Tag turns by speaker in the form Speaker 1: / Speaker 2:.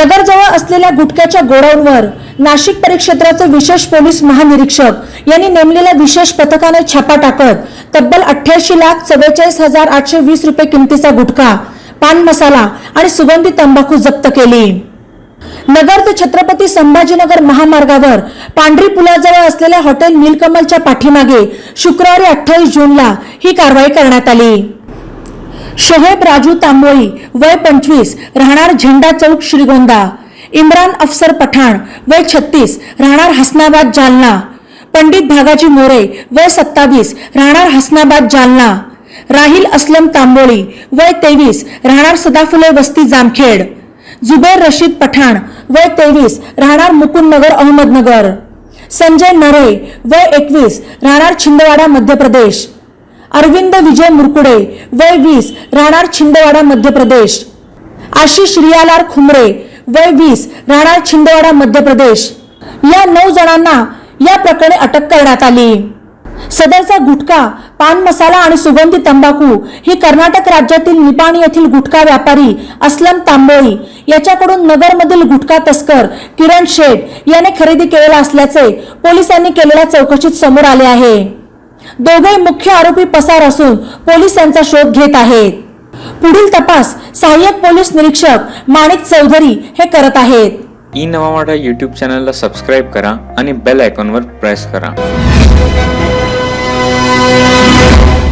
Speaker 1: नगरजवळ असलेल्या गुटख्याच्या गोडाऊनवर नाशिक परिक्षेत्राचे विशेष पोलीस महानिरीक्षक यांनी नेमलेल्या विशेष पथकाने छापा टाकत तब्बल अठ्ठ्याऐंशी लाख चव्वेचाळीस हजार आठशे वीस रुपये किमतीचा गुटखा पान मसाला आणि सुगंधी तंबाखू जप्त केली. नगर ते छत्रपती संभाजीनगर महामार्गावर पांढरी पुलाजवळ असलेल्या हॉटेल नीलकमलच्या पाठीमागे शुक्रवारी अठ्ठावीस जूनला ही कारवाई करण्यात आली. शोहेब राजू तांबोळी वय पंचवीस राहणार झेंडा चौक श्रीगोंदा. इम्रान अफसर पठाण वय छत्तीस राहणार हसनाबाद जालना. पंडित भागाजी मोरे वय सत्तावीस राहणार हसनाबाद जालना. राहिल असलम तांबोळी वय तेवीस राहणार सदाफुले वस्ती जामखेड. जुबेर रशीद पठाण वय तेवीस राहणार मुकुंदनगर अहमदनगर. संजय नरे वय एकवीस राहणार छिंदवाडा मध्य प्रदेश. अरविंद विजय मुरकुडे वय वीस राहणार छिंदवाडा मध्य प्रदेश. आशिष रियालार खुमरे वय वीस राहणार छिंदवाडा मध्य प्रदेश. या नऊ जणांना या प्रकरणी अटक करण्यात आली. सदरचा गुटखा पान मसाला आणि सुगंधी तंबाखू ही कर्नाटक राज्यातील निपाणी येथील गुटखा व्यापारी असलम तांबोळी याच्याकडून नगरमधील गुटखा तस्कर किरण शेठ याने खरेदी केलेला असल्याचे पोलिसांनी केलेल्या चौकशीत समोर आले आहे. दोघे मुख्य आरोपी पसार असून पोलीस त्यांचा शोध घेत आहेत. पुढील तपास सहाय्यक पोलीस निरीक्षक माणिक चौधरी हे करत आहेत.
Speaker 2: ई नवा यूट्यूब चॅनलला सबस्क्राईब करा आणि बेल आयकॉनवर प्रेस करा.